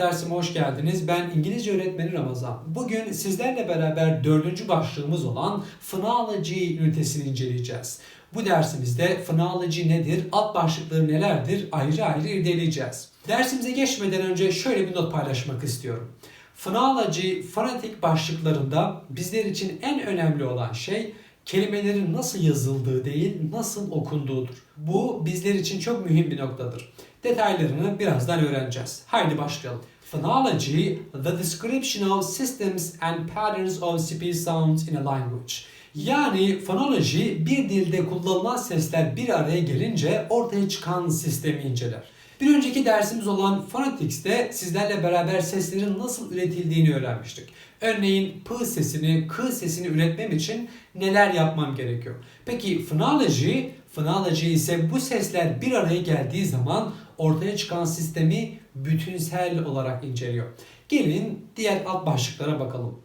dersime hoş geldiniz. Ben İngilizce öğretmeni Ramazan. Bugün sizlerle beraber dördüncü başlığımız olan phonology ünitesini inceleyeceğiz. Bu dersimizde phonology nedir, alt başlıkları nelerdir ayrı ayrı irdeleyeceğiz. Dersimize geçmeden önce şöyle bir not paylaşmak istiyorum. Phonology, fonetik başlıklarında bizler için en önemli olan şey kelimelerin nasıl yazıldığı değil, nasıl okunduğudur. Bu bizler için çok mühim bir noktadır. Detaylarını birazdan öğreneceğiz. Haydi başlayalım. Phonology, the description of systems and patterns of speech sounds in a language. Yani fonoloji bir dilde kullanılan sesler bir araya gelince ortaya çıkan sistemi inceler. Bir önceki dersimiz olan Phonetics'te sizlerle beraber seslerin nasıl üretildiğini öğrenmiştik. Örneğin p sesini, k sesini üretmem için neler yapmam gerekiyor? Peki phonology, phonology ise bu sesler bir araya geldiği zaman ortaya çıkan sistemi bütünsel olarak inceliyor. Gelin diğer alt başlıklara bakalım.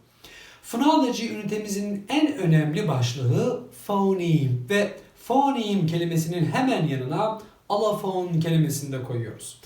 Phonology ünitemizin en önemli başlığı phoneme ve phoneme kelimesinin hemen yanına allophone kelimesini de koyuyoruz.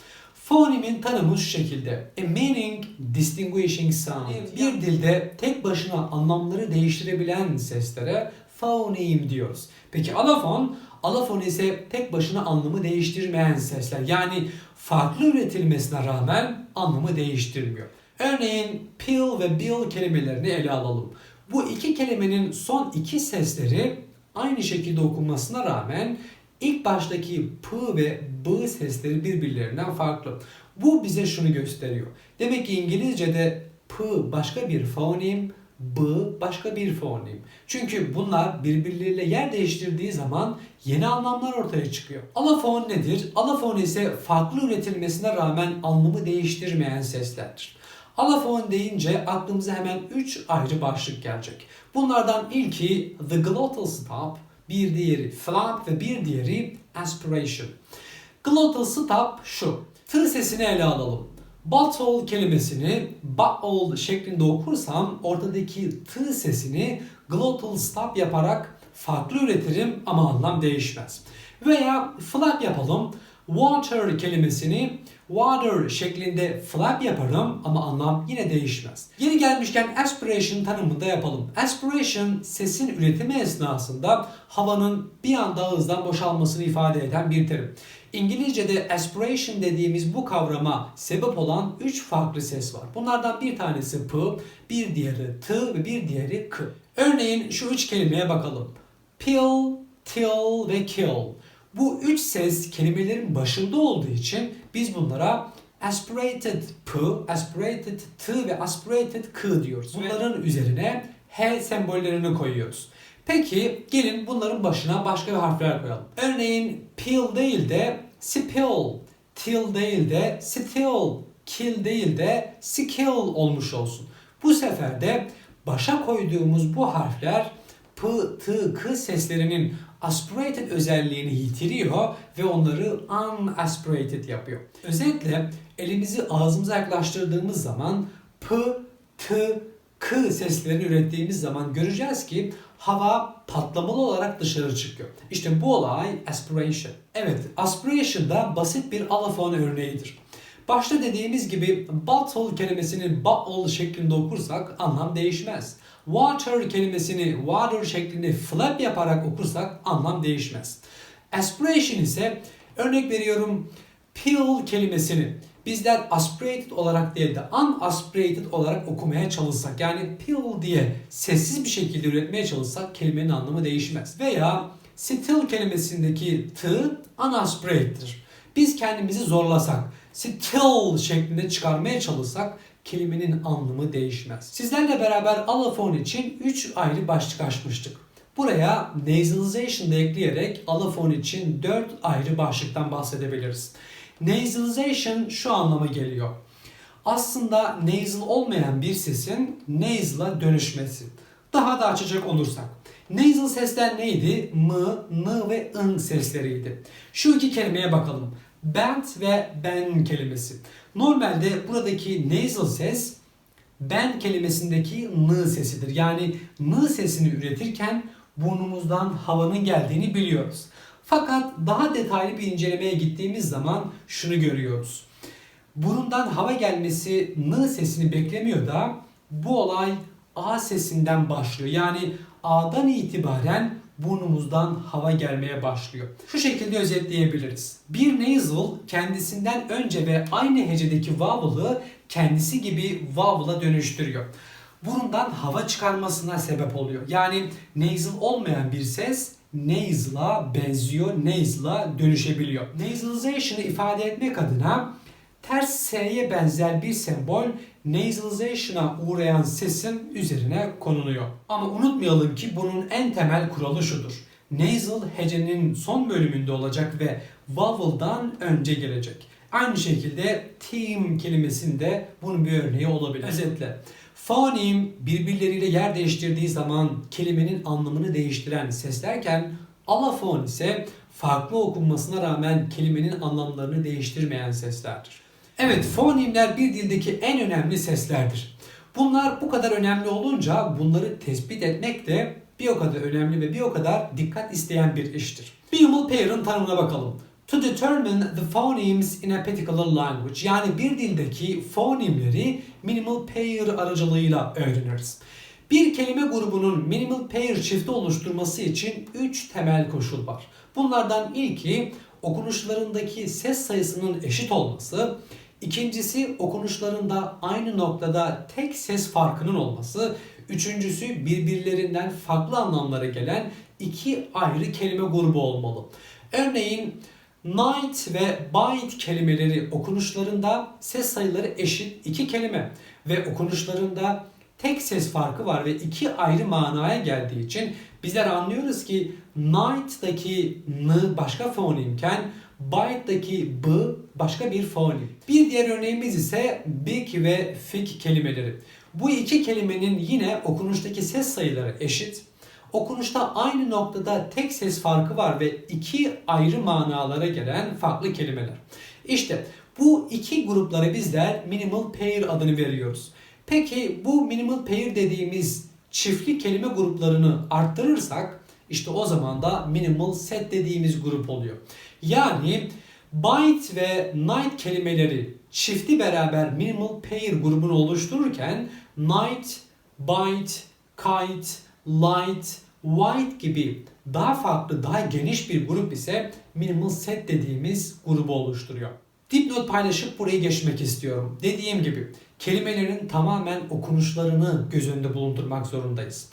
Phonemin tanımı şu şekilde. A meaning distinguishing sound. Bir dilde tek başına anlamları değiştirebilen seslere phoneme diyoruz. Peki allophone? Allophone ise tek başına anlamı değiştirmeyen sesler. Yani farklı üretilmesine rağmen anlamı değiştirmiyor. Örneğin pill ve bill kelimelerini ele alalım. Bu iki kelimenin son iki sesleri aynı şekilde okunmasına rağmen ilk baştaki p ve b sesleri birbirlerinden farklı. Bu bize şunu gösteriyor. Demek ki İngilizce'de p başka bir fonem, b başka bir fonem. Çünkü bunlar birbirleriyle yer değiştirdiği zaman yeni anlamlar ortaya çıkıyor. Alafon nedir? Alafon ise farklı üretilmesine rağmen anlamı değiştirmeyen seslerdir. Alafon deyince aklımıza hemen 3 ayrı başlık gelecek. Bunlardan ilki the glottal stop, bir diğeri flap ve bir diğeri aspiration. Glottal stop şu. T sesini ele alalım. Bottle kelimesini bottle şeklinde okursam ortadaki t sesini glottal stop yaparak farklı üretirim ama anlam değişmez. Veya flap yapalım. Water kelimesini water şeklinde flap yaparım ama anlam yine değişmez. Yeni gelmişken aspiration tanımını da yapalım. Aspiration sesin üretimi esnasında havanın bir anda ağızdan boşalmasını ifade eden bir terim. İngilizce'de aspiration dediğimiz bu kavrama sebep olan 3 farklı ses var. Bunlardan bir tanesi p, bir diğeri t ve bir diğeri k. Örneğin şu üç kelimeye bakalım. Pill, till ve kill. Bu üç ses kelimelerin başında olduğu için biz bunlara aspirated p, aspirated t ve aspirated k diyoruz. Bunların üzerine h sembollerini koyuyoruz. Peki gelin bunların başına başka bir harfler koyalım. Örneğin pill değil de spill, till değil de still, kill değil de skill olmuş olsun. Bu sefer de başa koyduğumuz bu harfler p, t, k seslerinin aspirated özelliğini yitiriyor ve onları unaspirated yapıyor. Özetle elimizi ağzımıza yaklaştırdığımız zaman p, t, k seslerini ürettiğimiz zaman göreceğiz ki hava patlamalı olarak dışarı çıkıyor. İşte bu olay aspiration. Evet, aspiration da basit bir alafon örneğidir. Başta dediğimiz gibi bottle kelimesini bottle şeklinde okursak anlam değişmez. Water kelimesini water şeklinde flap yaparak okursak anlam değişmez. Aspiration ise örnek veriyorum pill kelimesini bizler aspirated olarak değil de unaspirated olarak okumaya çalışsak yani pill diye sessiz bir şekilde üretmeye çalışsak kelimenin anlamı değişmez. Veya still kelimesindeki t unaspirated'dir. Biz kendimizi zorlasak still şeklinde çıkarmaya çalışsak kelimenin anlamı değişmez. Sizlerle beraber alafon için 3 ayrı başlık açmıştık. Buraya nasalization da ekleyerek alafon için 4 ayrı başlıktan bahsedebiliriz. Nasalization şu anlama geliyor. Aslında nasal olmayan bir sesin nasal'a dönüşmesi. Daha da açacak olursak. Nasal sesler neydi? M, n ve n sesleriydi. Şu iki kelimeye bakalım. Bent ve ben kelimesi. Normalde buradaki nasal ses ben kelimesindeki n sesidir. Yani n sesini üretirken burnumuzdan havanın geldiğini biliyoruz. Fakat daha detaylı bir incelemeye gittiğimiz zaman şunu görüyoruz. burundan hava gelmesi n sesini beklemiyor da bu olay a sesinden başlıyor. Yani a'dan itibaren burnumuzdan hava gelmeye başlıyor. Şu şekilde özetleyebiliriz. Bir nasal kendisinden önce ve aynı hecedeki vowel'ı kendisi gibi vowel'a dönüştürüyor. Burundan hava çıkarmasına sebep oluyor. Yani nasal olmayan bir ses nasal'a benziyor, nasal'a dönüşebiliyor. Nasalization'ı ifade etmek adına ters S'ye benzer bir sembol nasalization'a uğrayan sesin üzerine konuluyor. Ama unutmayalım ki bunun en temel kuralı şudur. Nasal hecenin son bölümünde olacak ve vowel'dan önce gelecek. Aynı şekilde team kelimesinde bunun bir örneği olabilir. Özetle fonim birbirleriyle yer değiştirdiği zaman kelimenin anlamını değiştiren seslerken alafon ise farklı okunmasına rağmen kelimenin anlamlarını değiştirmeyen seslerdir. Evet, fonimler bir dildeki en önemli seslerdir. Bunlar bu kadar önemli olunca bunları tespit etmek de bir o kadar önemli ve bir o kadar dikkat isteyen bir iştir. Minimal pair'ın tanımına bakalım. To determine the phonemes in a particular language yani bir dildeki fonimleri minimal pair aracılığıyla öğreniriz. Bir kelime grubunun minimal pair çifti oluşturması için 3 temel koşul var. Bunlardan ilki okunuşlarındaki ses sayısının eşit olması, İkincisi okunuşlarında aynı noktada tek ses farkının olması. Üçüncüsü birbirlerinden farklı anlamlara gelen iki ayrı kelime grubu olmalı. Örneğin night ve bite kelimeleri okunuşlarında ses sayıları eşit iki kelime ve okunuşlarında tek ses farkı var ve iki ayrı manaya geldiği için bizler anlıyoruz ki night'daki n başka fonimken byte'daki b başka bir fonim. Bir diğer örneğimiz ise big ve thick kelimeleri. Bu iki kelimenin yine okunuştaki ses sayıları eşit. Okunuşta aynı noktada tek ses farkı var ve iki ayrı manalara gelen farklı kelimeler. İşte bu iki gruplara bizler minimal pair adını veriyoruz. Peki bu minimal pair dediğimiz çiftli kelime gruplarını arttırırsak işte o zaman da minimal set dediğimiz grup oluyor. Yani byte ve night kelimeleri çifti beraber minimal pair grubunu oluştururken night, byte, kite, light, white gibi daha farklı, daha geniş bir grup ise minimal set dediğimiz grubu oluşturuyor. Dipnot paylaşıp burayı geçmek istiyorum. Dediğim gibi kelimelerin tamamen okunuşlarını göz önünde bulundurmak zorundayız.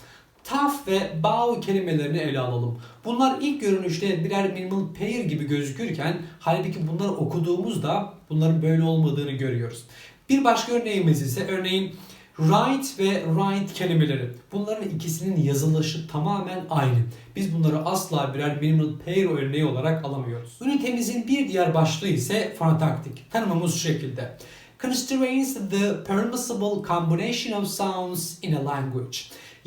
Tough ve bow kelimelerini ele alalım. Bunlar ilk görünüşte birer minimal pair gibi gözükürken halbuki bunları okuduğumuzda bunların böyle olmadığını görüyoruz. Bir başka örneğimiz ise örneğin Right ve right kelimeleri. Bunların ikisinin yazılışı tamamen aynı. Biz bunları asla birer minimal pair örneği olarak alamıyoruz. Ünitemizin bir diğer başlığı ise fonotaktik. Tanımımız şu şekilde. Constrains the permissible combination of sounds in a language.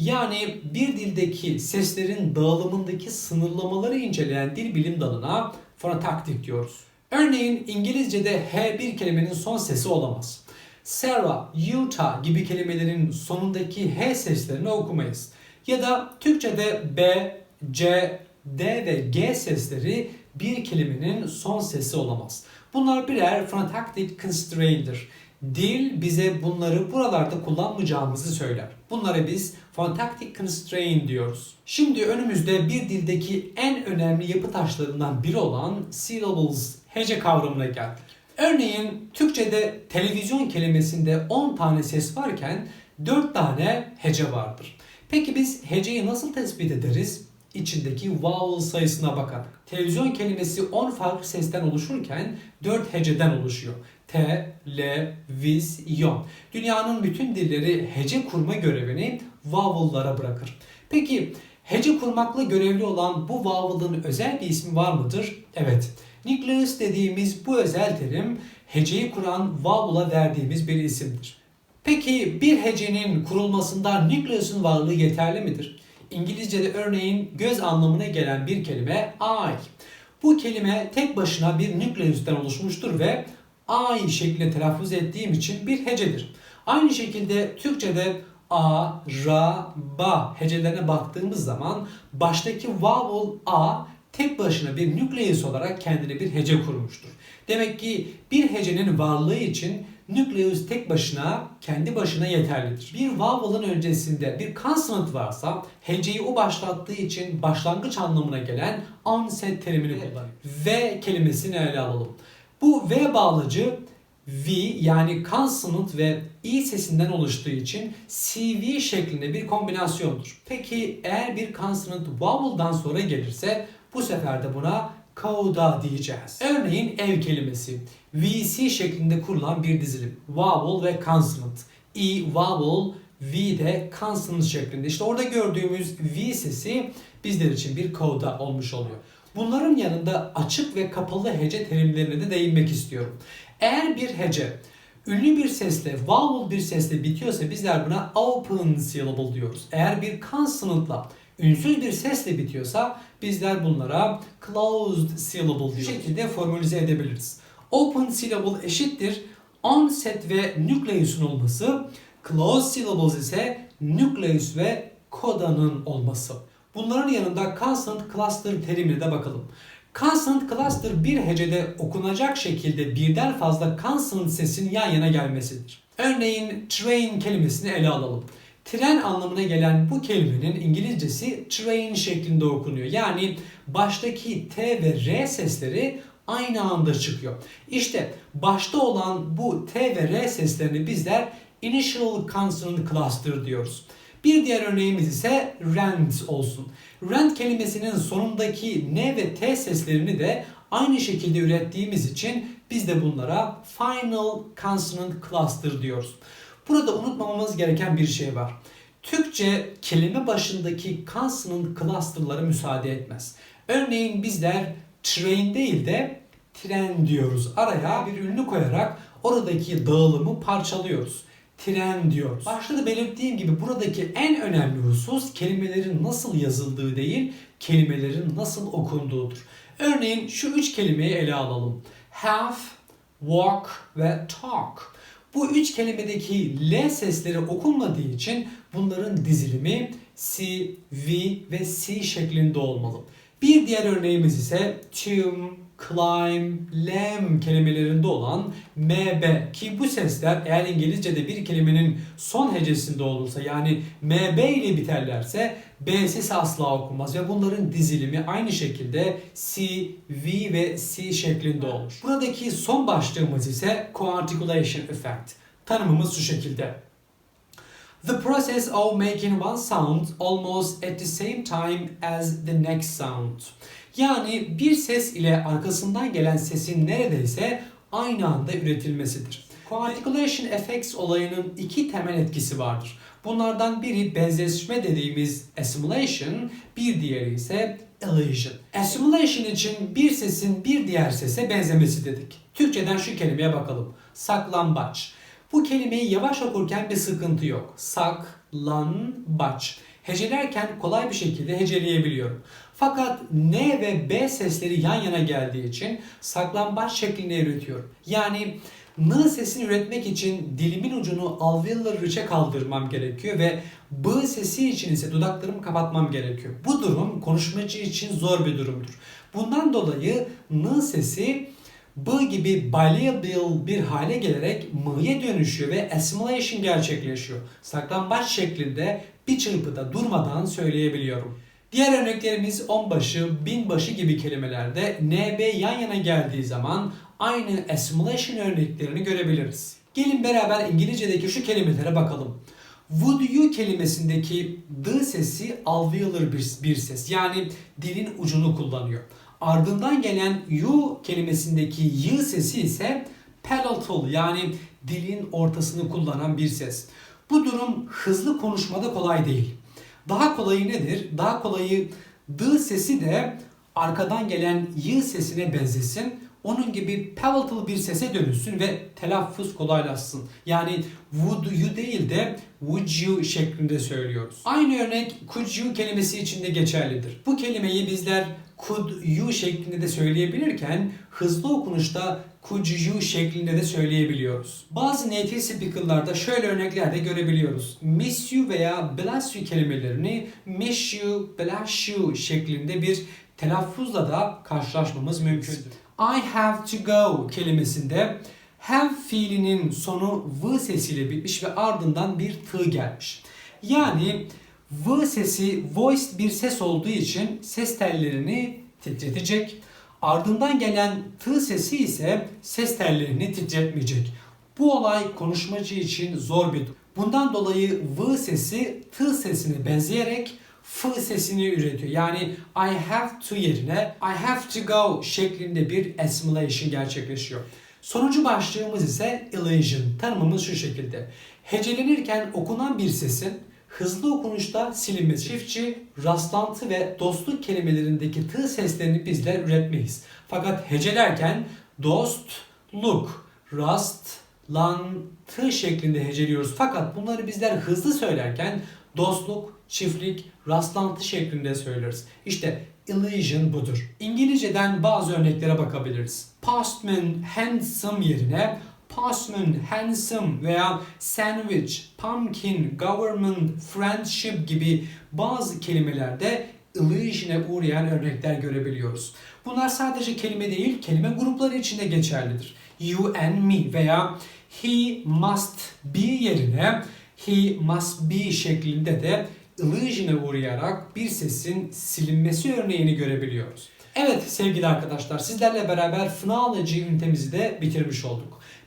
Yani bir dildeki seslerin dağılımındaki sınırlamaları inceleyen dil bilim dalına fonotaktik diyoruz. Örneğin İngilizce'de H bir kelimenin son sesi olamaz. Sarah, Utah gibi kelimelerin sonundaki H seslerini okumayız. Ya da Türkçe'de B, C, D ve G sesleri bir kelimenin son sesi olamaz. Bunlar birer phonotactic constraint'dir. Dil bize bunları buralarda kullanmayacağımızı söyler. Bunlara biz phonotactic constraint diyoruz. Şimdi önümüzde bir dildeki en önemli yapı taşlarından biri olan syllables, hece kavramına geldik. Örneğin Türkçe'de televizyon kelimesinde 10 tane ses varken 4 tane hece vardır. Peki biz heceyi nasıl tespit ederiz? İçindeki vowel sayısına bakarak. Televizyon kelimesi 10 farklı sesten oluşurken 4 heceden oluşuyor. T, L, Viz, Yon. Dünyanın bütün dilleri hece kurma görevini vowel'lara bırakır. Peki hece kurmakla görevli olan bu vowel'ın özel bir ismi var mıdır? Evet. Nucleus dediğimiz bu özel terim heceyi kuran vowel'a verdiğimiz bir isimdir. Peki bir hecenin kurulmasında nucleus'un varlığı yeterli midir? İngilizce'de örneğin göz anlamına gelen bir kelime eye. Bu kelime tek başına bir nucleus'ten oluşmuştur ve eye şeklinde telaffuz ettiğim için bir hecedir. Aynı şekilde Türkçe'de a, ra, ba hecelerine baktığımız zaman baştaki vowel a tek başına bir nükleus olarak kendine bir hece kurmuştur. Demek ki bir hecenin varlığı için nükleus tek başına kendi başına yeterlidir. Bir vowel'ın öncesinde bir consonant varsa heceyi o başlattığı için başlangıç anlamına gelen onset terimini kullanıyor. V kelimesini ele alalım. Bu V bağlacı V yani consonant ve i sesinden oluştuğu için CV şeklinde bir kombinasyondur. Peki eğer bir consonant vowel'dan sonra gelirse bu sefer de buna coda diyeceğiz. Örneğin ev kelimesi VC şeklinde kurulan bir dizilim. Vowel ve consonant. E vowel, V de consonant şeklinde. İşte orada gördüğümüz V sesi bizler için bir coda olmuş oluyor. Bunların yanında açık ve kapalı hece terimlerine de değinmek istiyorum. Eğer bir hece ünlü bir sesle, vowel bir sesle bitiyorsa bizler buna open syllable diyoruz. Eğer bir consonantla ünsüz bir sesle bitiyorsa bizler bunlara closed syllable diyoruz. Bu şekilde formülize edebiliriz. Open syllable eşittir onset ve nucleus'un olması, closed syllables ise nucleus ve codanın olması. Bunların yanında consonant cluster terimine de bakalım. Consonant cluster bir hecede okunacak şekilde birden fazla consonant sesin yan yana gelmesidir. Örneğin train kelimesini ele alalım. Tren anlamına gelen bu kelimenin İngilizcesi train şeklinde okunuyor. Yani baştaki T ve R sesleri aynı anda çıkıyor. İşte başta olan bu T ve R seslerini bizler initial consonant cluster diyoruz. Bir diğer örneğimiz ise rent olsun. Rent kelimesinin sonundaki N ve T seslerini de aynı şekilde ürettiğimiz için biz de bunlara final consonant cluster diyoruz. Burada unutmamamız gereken bir şey var. Türkçe kelime başındaki consonant cluster'lara müsaade etmez. Örneğin bizler train değil de tren diyoruz. Araya bir ünlü koyarak oradaki dağılımı parçalıyoruz. Tren diyoruz. Başta da belirttiğim gibi buradaki en önemli husus kelimelerin nasıl yazıldığı değil, kelimelerin nasıl okunduğudur. Örneğin şu üç kelimeyi ele alalım. Have, walk ve talk. Bu üç kelimedeki L sesleri okunmadığı için bunların dizilimi C, V ve C şeklinde olmalı. Bir diğer örneğimiz ise tune, climb, lam kelimelerinde olan MB ki bu sesler eğer İngilizce'de bir kelimenin son hecesinde olursa yani MB ile biterlerse B sesi asla okunmaz ve bunların dizilimi aynı şekilde C, V ve C şeklinde olur. Buradaki son başlığımız ise coarticulation effect. Tanımımız şu şekilde. The process of making one sound almost at the same time as the next sound. Yani bir ses ile arkasından gelen sesin neredeyse aynı anda üretilmesidir. Coarticulation effects olayının iki temel etkisi vardır. Bunlardan biri benzeşme dediğimiz assimilation, bir diğeri ise elision. Assimilation için bir sesin bir diğer sese benzemesi dedik. Türkçeden şu kelimeye bakalım. Saklambaç. Bu kelimeyi yavaş okurken bir sıkıntı yok. Sak, lan, baç. Hecelerken kolay bir şekilde heceleyebiliyorum. Fakat N ve B sesleri yan yana geldiği için saklambaç şeklinde üretiyorum. Yani N sesini üretmek için dilimin ucunu alveolar reach'e kaldırmam gerekiyor ve B sesi için ise dudaklarımı kapatmam gerekiyor. Bu durum konuşmacı için zor bir durumdur. Bundan dolayı N sesi B gibi bilabial bir hale gelerek M'ye dönüşüyor ve assimilation gerçekleşiyor. Saklambaç şeklinde bir çırpıda durmadan söyleyebiliyorum. Diğer örneklerimiz onbaşı, binbaşı gibi kelimelerde NB yan yana geldiği zaman aynı assimilation örneklerini görebiliriz. Gelin beraber İngilizce'deki şu kelimelere bakalım. Would you kelimesindeki D sesi alveolar bir, bir ses. Yani dilin ucunu kullanıyor. Ardından gelen you kelimesindeki y sesi ise palatal yani dilin ortasını kullanan bir ses. Bu durum hızlı konuşmada kolay değil. Daha kolayı nedir? Daha kolayı D sesi de arkadan gelen y sesine benzesin. Onun gibi palatal bir sese dönüşsün ve telaffuz kolaylaşsın. Yani would you değil de would you şeklinde söylüyoruz. Aynı örnek could you kelimesi için de geçerlidir. Bu kelimeyi bizler could you şeklinde de söyleyebilirken hızlı okunuşta could you şeklinde de söyleyebiliyoruz. Bazı native speaker'larda şöyle örnekler de görebiliyoruz. Miss you veya bless you kelimelerini miss you, bless you şeklinde bir telaffuzla da karşılaşmamız mümkün. I have to go kelimesinde have fiilinin sonu v sesiyle bitmiş ve ardından bir tı gelmiş. Yani v sesi voiced bir ses olduğu için ses tellerini titretecek. Ardından gelen t sesi ise ses tellerini titretmeyecek. Bu olay konuşmacı için zor bir durum. Bundan dolayı v sesi t sesine benzeyerek f sesini üretiyor. Yani I have to yerine I have to go şeklinde bir assimilation gerçekleşiyor. Sonuncu başlığımız ise illusion. Tanımımız şu şekilde. Hecelenirken okunan bir sesin hızlı okunuşta silinmesi. Çiftçi, rastlantı ve dostluk kelimelerindeki tı seslerini bizler üretmeyiz. Fakat hecelerken dost, look, rast, lantı şeklinde heceliyoruz. Fakat bunları bizler hızlı söylerken dostluk, çiftlik, rastlantı şeklinde söyleriz. İşte illusion budur. İngilizceden bazı örneklere bakabiliriz. Postman handsome yerine postman handsome veya sandwich, pumpkin, government, friendship gibi bazı kelimelerde illusion'e uğrayan örnekler görebiliyoruz. Bunlar sadece kelime değil, kelime grupları içinde geçerlidir. You and me veya he must be yerine he must be şeklinde de illusion'e uğrayarak bir sesin silinmesi örneğini görebiliyoruz. Evet sevgili arkadaşlar sizlerle beraber phonology ünitemizi de bitirmiş olduk.